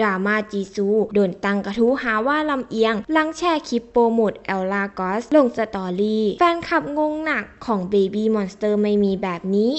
ดราม่าจีซู โดนตั้งกระทู้หาว่าลำเอียงลังแชร์คลิปโปรโมทเอลลากอสลงสตอรี่ แฟนคลับงงหนักของ Baby Monster ไม่มีแบบนี้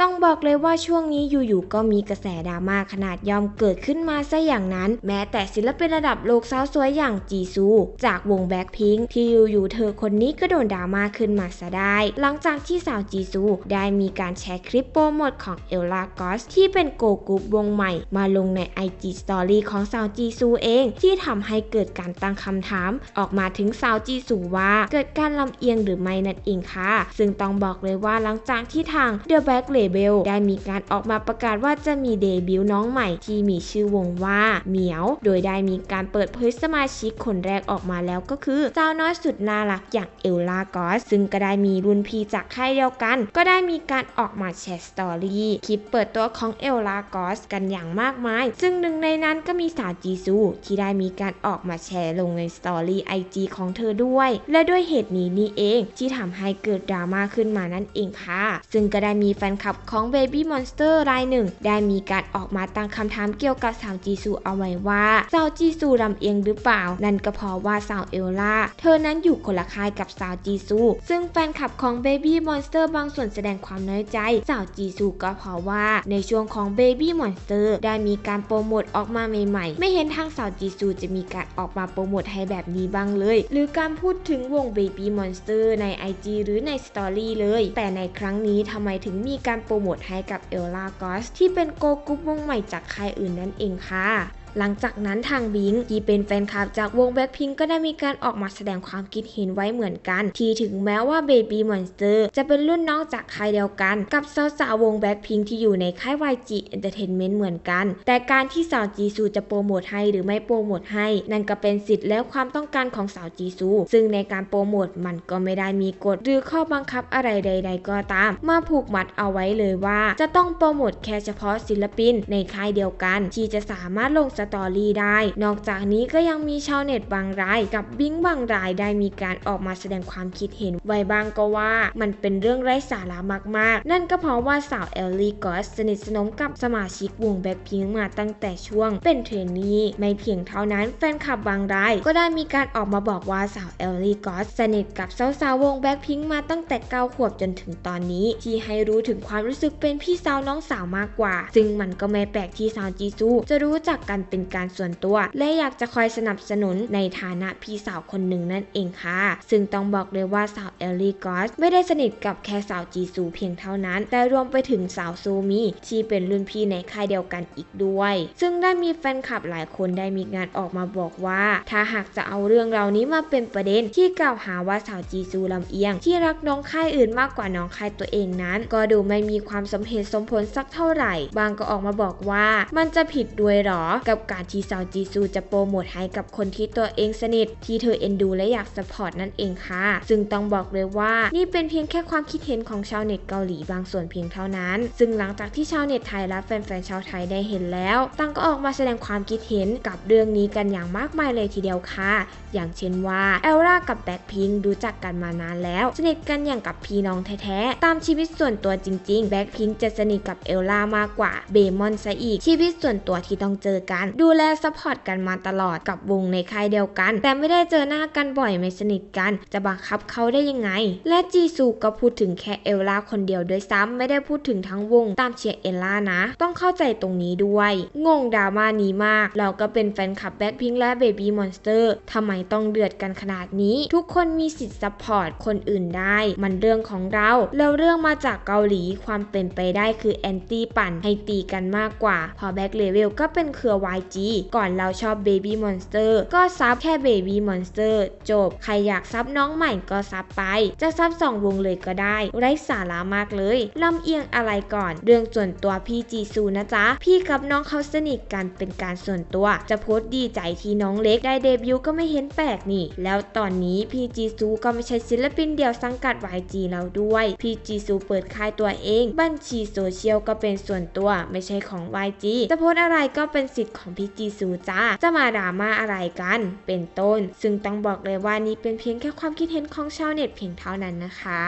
ต้องบอกเลยว่าช่วงนี้อยู่ๆก็มีกระแสดราม่าขนาดย่อมเกิดขึ้นมาซะอย่างนั้น แม้แต่ศิลปินระดับโลกสาวสวยอย่างจีซู จากวงแบ็คพิงที่อยู่ๆเธอคนนี้ก็โดนดราม่าขึ้นมาซะได้ หลังจากที่สาวจีซู ได้มีการแชร์คลิปโปรโมทของเอลลากอสที่เป็นโกกรุ๊ปวงใหม่ มาลงใน IG Story ของสาวจีซูเอง ที่ทำให้เกิดการตั้งคำถาม ออกมาถึงสาวจีซูว่าเกิดการลำเอียงหรือไม่นั่นเองค่ะ ซึ่งต้องบอกเลยว่าหลังจากที่ทาง The Back Label ได้มีการออกมาประกาศว่าจะมีเดบิวต์น้องใหม่ที่มีชื่อวงว่าเหมียว โดยได้มีการเปิดเผยสมาชิกคนแรกออกมาแล้วก็คือสาวน้อยสุดน่ารักอย่างเอลลากอสซึ่งก็ได้มีรุ่นพี่จากค่ายเดียวกัน ก็ได้มีการออกมาแชร์สตอรี่คลิปเปิดตัวของเอลลากอสกันอย่างมากมาย ซึ่งหนึ่งในนั้นก็มีสาวจีซู ที่ได้มีการออกมาแชร์ลงในสตอรี่ไอจีของเธอด้วย และด้วยเหตุนี้นี่เองที่ทำให้เกิดดราม่าขึ้นมานั่นเองค่ะ ซึ่งก็ได้มีแฟนคลับของ Baby Monster รายหนึ่ง ได้มีการออกมาตั้งคำถามเกี่ยวกับสาวจีซูเอาไว้ว่าสาวจีซูรำเอียงหรือเปล่า นั่นก็เพราะว่าสาวเอลล่า เธอนั้นอยู่คนละค่ายกับสาวจีซู ซึ่งแฟนคลับของ Baby Monster บางส่วนแสดงความน้อยใจ สาวจีซูก็เพราะว่า ในช่วงของ Baby Monster ได้มีการโปรโมทออกมาใหม่ๆ ไม่เห็นทางสาวจีซูจะมีการออกมาโปรโมทให้แบบนี้บ้างเลย หรือการพูดถึงวง Baby Monster ใน IG หรือใน Story เลย แต่ในครั้งนี้ทำไมถึงมีการโปรโมทให้กับเอลล่ากอสที่เป็นโกกรุ๊ปวงใหม่จากค่ายอื่นนั่นเองค่ะ หลังจากนั้นทางบิงที่เป็นแฟนคลับจากวงแบ็คพิงก็ได้มีการออกมาแสดงความคิดเห็นไว้เหมือนกัน ที่ถึงแม้ว่า Baby Monster จะเป็นรุ่นน้องจากค่ายเดียวกัน กับสาวสาวๆวงแบ็คพิงที่อยู่ในค่าย YG Entertainment เหมือนกัน แต่การที่สาวจีซูจะโปรโมทให้หรือไม่โปรโมทให้ นั่นก็เป็นสิทธิ์และความต้องการของสาวจีซู ซึ่งในการโปรโมทมันก็ไม่ได้มีกฎหรือข้อบังคับอะไรใด ๆ ก็ตาม มาผูกมัดเอาไว้เลยว่า จะต้องโปรโมทแค่เฉพาะศิลปินในค่ายเดียวกัน ที่จะสามารถลงสตอรี่ได้ นอกจากนี้ก็ยังมีชาวเน็ตบางราย กับบิงบางรายได้มีการออกมาแสดงความคิดเห็นไว้บางก็ว่า มันเป็นเรื่องไร้สาระมากๆ นั่นก็เพราะว่าสาวเอลลี่กอสสนิทสนมกับสมาชิกวงแบ็คพิงมาตั้งแต่ช่วงเป็นเทรนนีไม่เพียงเท่านั้นแฟนคลับบางราย ก็ได้มีการออกมาบอกว่าสาวเอลลี่กอสสนิทกับสาวๆวงแบ็คพิงมาตั้งแต่9ขวบจนถึงตอนนี้ ที่ให้รู้ถึงความรู้สึกเป็นพี่สาวน้องสาวมากกว่า ซึ่งมันก็ไม่แปลกที่สาวจีซูจะรู้จักกันเป็นการส่วนตัว และอยากจะคอยสนับสนุนในฐานะพี่สาวคนหนึ่งนั่นเองค่ะ ซึ่งต้องบอกเลยว่าสาวเอลลี่กอสไม่ได้สนิทกับแค่สาวจีซูเพียงเท่านั้น แต่รวมไปถึงสาวซูมีที่เป็นรุ่นพี่ในค่ายเดียวกันอีกด้วย ซึ่งได้มีแฟนคลับหลายคนได้มีงานออกมาบอกว่า ถ้าหากจะเอาเรื่องเรานี้มาเป็นประเด็นที่กล่าวหาว่าสาวจีซูลำเอียง ที่รักน้องค่ายอื่นมากกว่าน้องค่ายตัวเองนั้น ก็ดูไม่มีความสมเหตุสมผลสักเท่าไหร่ บางก็ออกมาบอกว่ามันจะผิดด้วยหรอ กับการที่สาวจีซูจะโปรโมทให้กับคนที่ตัวเองสนิท ที่เธอเอ็นดูและอยากสปอร์ตนั่นเองค่ะ ซึ่งต้องบอกเลยว่านี่เป็นเพียงแค่ความคิดเห็นของชาวเน็ตเกาหลีบางส่วนเพียงเท่านั้น ซึ่งหลังจากที่ชาวเน็ตไทยและแฟนๆชาวไทยได้เห็นแล้วต่างก็ออกมาแสดงความคิดเห็นกับเรื่องนี้กันอย่างมากมายเลยทีเดียวค่ะ อย่างเช่นว่าเอลล่ากับแบ็คพิงรู้จักกันมานานแล้ว สนิทกันอย่างกับพี่น้องแท้ๆ ตามชีวิตส่วนตัวจริงๆ แบ็คพิงจะสนิทกับเอลล่ามากกว่าเบมอนซะอีกชีวิตส่วนตัวที่ต้องเจอกันดูแลซัพพอร์ตกันมาตลอดกับวงในค่ายเดียวกัน แต่ไม่ได้เจอหน้ากันบ่อยไม่สนิทกัน จะบังคับเขาได้ยังไง และจีซูก็พูดถึงแค่เอลล่าคนเดียวด้วยซ้ำไม่ได้พูดถึงทั้งวงตามเชียร์เอลล่านะ ต้องเข้าใจตรงนี้ด้วย งงดราม่านี้มาก เราก็เป็นแฟนคลับแบ็คพิงและเบบี้มอนสเตอร์ทำไมต้องเดือดกันขนาดนี้ ทุกคนมีสิทธิ์ซัพพอร์ตคนอื่นได้ มันเรื่องของเราแล้วเรื่องมาจากเกาหลีความเป็นไปได้คือแอนตี้ปั่นให้ตีกันมากกว่า พอแบ็คเลเวลก็เป็นเครือ YG ก่อนเราชอบ Baby Monster ก็ซับแค่ Baby Monster จบ ใครอยากซับน้องใหม่ก็ซับไป จะซับสองวงเลยก็ได้ ไร้สาระมากเลยลำเอียงอะไรก่อน เรื่องส่วนตัวพี่จีซูนะจ๊ะ พี่กับน้องเขาสนิทกันเป็นการส่วนตัว จะโพสต์ดีใจที่น้องเล็กได้เดบิวต์ก็ไม่เห็นแปลกนี่ แล้วตอนนี้พี่จีซูก็ไม่ใช่ศิลปินเดียวสังกัด YG แล้วด้วย พี่จีซูเปิดค่ายตัวเอง บัญชีโซเชียลก็เป็นส่วนตัวไม่ใช่ของ YG จะโพสต์อะไรก็เป็นสิทธิ์ของพี่จีซูจ้าจะมาดราม่าอะไรกัน เป็นต้น ซึ่งต้องบอกเลยว่านี่เป็นเพียงแค่ความคิดเห็นของชาวเน็ตเพียงเท่านั้นนะคะ